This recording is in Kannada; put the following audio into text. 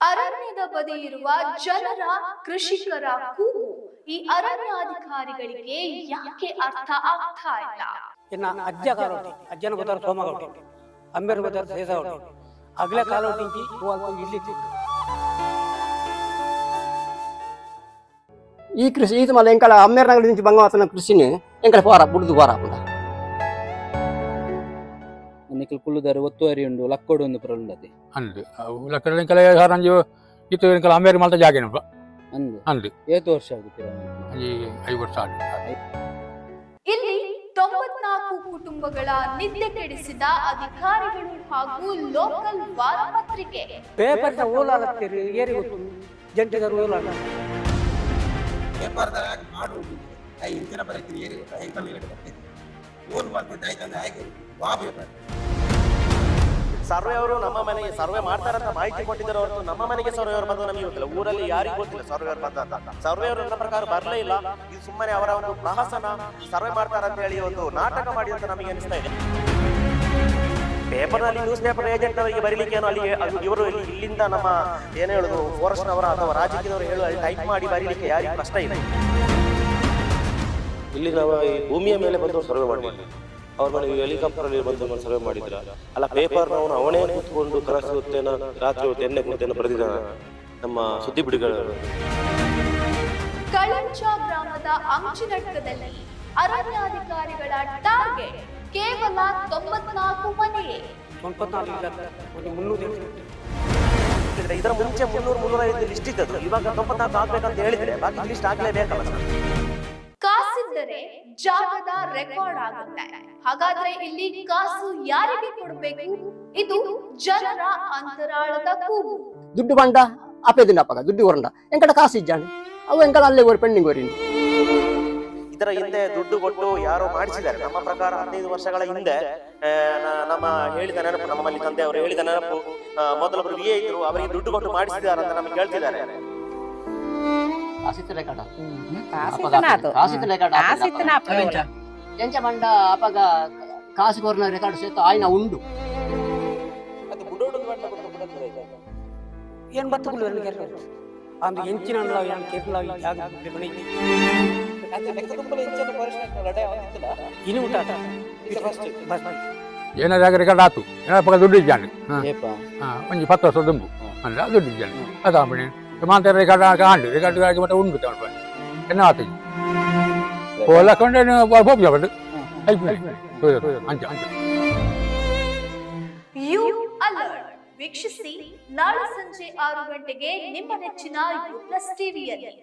ಅರಣ್ಯದ ಬದಿ ಇರುವ ಜನರ ಕೃಷಿಕರ ಕೂಗು ಈ ಅರಣ್ಯಾಧಿಕಾರಿಗಳಿಗೆ ಯಾಕೆ ಅರ್ಥ ಆಗ್ತಾ ಇಲ್ಲ ಇನ್ನ ಅಜ್ಜಗಾರ ಅಜ್ಜನ ಗೊತ್ತಾರ ಸೋಮಗೌಟಿ ಅಂಬೇರ್ ಗೊತ್ತಾರ ಸೇಸಾವಟಿ ಅಗಲ ಕಾಲೋಟಿ ಇಲ್ಲಿ ಈ ಕೃಷಿ ಇದು ಮಲ್ಲ ಎಂಕಲ ಅಮ್ಮೇರ್ ನಗರದಿಂದ ಬಂಗಾವತನ ಕೃಷಿನೇ ಎಂಕಲ ಪೋರ ಬುಡ್ದು ಪೋರ ನಿಖಲ್ ಕುಳ್ಳುದಾರೆ ಒತ್ತುವರಿ ಉಂಡು ಲಕ್ಕೋಡು ಒಂದು ಪುರಳುಂಡತಿ ಅಂದು ಲಕ್ಕಡ ಇಂಕಲ ಸಾರಂಜು ಇತ್ತು ಇಂಕಲ ಅಂಬೇರಿ ಮಲ್ತ ಜಾಗೇನಪ್ಪ ಅಂದು ಅಂದು ಏತು ವರ್ಷ ಆಗುತ್ತೀರ ಈ ಐದು ವರ್ಷ ಆಗಿ ಇಲ್ಲಿ ತೊಂಬತ್ನಾಲ್ಕು ಕುಟುಂಬಗಳ ನಿದ್ದೆ ಕೆಡಿಸಿದ ಅಧಿಕಾರಿಗಳು ಹಾಗೂ ಲೋಕಲ್ ವಾರಪತ್ರಿಕೆ ಪೇಪರ್ ಊಲಾಲತ್ತೀರಿ ಏರಿ ಗೊತ್ತು ಜಂಟಿಗರು ಊಲಾಲ ವ್ಯಾಪಾರದಾಗ ಮಾಡುವುದು ಐ ಇಂಚಿನ ಬರೀತೀರಿ ಏರಿ ಐ ಕಮ್ಮಿ ಓನ್ ಬರ್ತಿದ್ದ ಐತಂದ್ರೆ ಹಾಗೆ ವಾ ಪೇಪರ್ ಸರ್ವೆ ಅವರು ನಮ್ಮ ಮನೆಗೆ ಸರ್ವೆ ಮಾಡ್ತಾರಂತ ಮಾಹಿತಿ ಕೊಟ್ಟಿದ್ದಾರೆ ಹೊರತು ನಮ್ಮ ಮನೆಗೆ ಸರ್ವೆ ಅವರು ಬಂದು ನಮಗೆ ಗೊತ್ತಿಲ್ಲ. ಊರಲ್ಲಿ ಯಾರಿಗೂ ಗೊತ್ತಿಲ್ಲ ಸರ್ವೆ ಅವರು ಬಂದ ಸರ್ವೆ ಅವರು ನನ್ನ ಪ್ರಕಾರ ಬರಲೇ ಇಲ್ಲ. ಇದು ಸುಮ್ಮನೆ ಅವರ ಒಂದು ಪ್ರಹಸನ ಸರ್ವೆ ಮಾಡ್ತಾರಂತ ಹೇಳಿ ಒಂದು ನಾಟಕ ಮಾಡಿ ಅಂತ ನಮಗೆ ಅನಿಸ್ತಾ ಇದೆ. ಪೇಪರ್ನಲ್ಲಿ ನ್ಯೂಸ್ ಪೇಪರ್ ಏಜೆಂಟ್ ಅವರಿಗೆ ಬರೀಲಿಕ್ಕೆ ಏನು ಅಲ್ಲಿ ಇವರು ಇಲ್ಲಿಂದ ನಮ್ಮ ಏನು ಹೇಳೋದು ಫಾರೆಸ್ಟ್ ಅವರ ಅಥವಾ ರಾಜಕೀಯದವರು ಹೇಳುವ ಟೈಪ್ ಮಾಡಿ ಬರೀಲಿಕ್ಕೆ ಯಾರಿಗೂ ಕಷ್ಟ ಇಲ್ಲ. ಇಲ್ಲಿ ನಾವು ಈ ಭೂಮಿಯ ಮೇಲೆ ಬಂದು ಸರ್ವೆ ಮಾಡಲಿಲ್ಲ ಅವ್ರ ಮನೆ ಹೆಲಿಕಾಪ್ಟರ್ ಅಲ್ಲಿ ಬಂದು ಸರ್ವೆ ಮಾಡಿದ್ರ. ಅಲ್ಲ ಪೇಪರ್ ಅವನು ಅವನೇ ಕೂತ್ಕೊಂಡು ಕನಸು ಹೊತ್ತೇನ ರಾತ್ರಿ ಹೊತ್ತು ಎಣ್ಣೆ ಕೂತೇನ ಬರೆದಿದ ನಮ್ಮ ಸುದ್ದಿ ಬಿಡುಗಡೆ. ಕಳಂಚ ಗ್ರಾಮದ ಅಂಚಿನಟ್ಟದಲ್ಲಿ ಅರಣ್ಯಾಧಿಕಾರಿಗಳ ಟಾರ್ಗೆಟ್ ಕೇವಲ ತೊಂಬತ್ನಾಲ್ಕು ಮನೆಯೇ. ಮುನ್ನೂರು. ಇದ್ರೆ ಇದರ ಮುಂಚೆ ಮುನ್ನೂರು ಮುನ್ನೂರೈದು ಲಿಸ್ಟ್ ಇದ್ದದ್ದು. ಇವಾಗ ತೊಂಬತ್ನಾಲ್ಕು ಆಗ್ಬೇಕಂತ ಹೇಳಿದ್ರೆ ಬಾಕಿ ಲಿಸ್ಟ್ ಆಗ್ಲೇಬೇಕಲ್ಲ ಸರ್. ಕೊಟ್ಟರೆ ಜಾಗದ ರೆಕಾರ್ಡ್ ಆಗುತ್ತೆ. ಹಾಗಾದ್ರೆ ಇಲ್ಲಿ ಕಾಸು ಯಾರಿಗೆ ಕೊಡಬೇಕು? ಇದು ಜನರ ಅಂತರಾಳದ ಕೂಗು. ದುಡ್ಡು ಬಂಡ ಅಪೇದಿನ ಅಪ್ಪಗ ದುಡ್ಡು ಹೊರಂಡ ಎಂಕಡ ಕಾಸು ಇಜ್ಜಾಣೆ ಅವು ಎಂಕಡ ಅಲ್ಲೇ ಓರಿ ಪೆಂಡಿಂಗ್ ಓರಿ ಇದರ ಹಿಂದೆ ದುಡ್ಡು ಕೊಟ್ಟು ಯಾರೋ ಮಾಡಿಸಿದ್ದಾರೆ. ನಮ್ಮ ಪ್ರಕಾರ ಹದಿನೈದು ವರ್ಷಗಳ ಹಿಂದೆ ನಮ್ಮ ಹೇಳಿದ ನೆನಪು ನಮ್ಮಲ್ಲಿ ತಂದೆ ಅವರು ಹೇಳಿದ ನೆನಪು ಮೊದಲೊಬ್ಬರು ವಿಎ ಇದ್ರು ಅವರಿಗೆ ದುಡ್ಡು ಕೊಟ್ಟು ಮಾಡಿಸಿದ್ದಾರೆ ಅಂತ ನಮಗೆ ಹೇಳ್ತಿದ್ದಾರೆ. కాసిత్తలే కట కాసిత్తనాతో. కాసిత్తలే కట కాసిత్తన అప్పగించ. ఎంచ బండ అప్పగా కాసు కోరిన రికార్డు చేత ఆయన ఉండు ಅದು ಬುಡೋಡು ಬಂಡ ಕೊಟ್ಟು ಬುಡೋದು ಆಯ್ತಾ? ಏನ್ ಬತ್ತುಗಳು ನನಗೆ ಅಂದು ಎಂಚಿನ ಏನು ಕೇರಳ ಈ ಜಾಗ ಬೆಳಗ್ಗೆ ಅದು ಲೆಕ್ಕ ತುಂಬಲು ಹೆಚ್ಚಿನ ಪರಿಶ್ರಮ ಲಡೆ ಆಗುತ್ತಿಲ್ಲ. ಇನ್ನು ಊಟ ಇದು first. ಬಸ್ ಬಸ್ ಏನ ಜಾಗ ರೆಕಾರ್ಡ್ ಆತು ಏನ ಪಕ್ಕ ದುಡ್ಡು ಇದ್ದಾನೆ ಏಪ ಒಂಜಿ ಪತ್ತು ವರ್ಷ ದುಂಬು ಅಂದ್ರೆ ದುಡ್ಡು ಇದ್ದಾನೆ ಅದಾಪಣೆ ಮಾತ ರೆಕಾರ್ಡ್ ಆಂಡು ರೆಕಾರ್ಡ್ ಆಗಿ ಮತ್ತೆ ಉಂಡು ತಗೊಂಡು ಎನ್ನ ಆತು ಓಲ ಕೊಂಡೆ ಹೋಗಿ ಜಾಬಟ್ಟು ಅಂಚ ಅಂಚ ಯು ಅಲರ್ಟ್ ವೀಕ್ಷಿಸಿ ನಾಳೆ ಸಂಜೆ ಆರು ಗಂಟೆಗೆ ನಿಮ್ಮ ನೆಚ್ಚಿನ ಯು ಪ್ಲಸ್ ಟಿವಿಯಲ್ಲಿ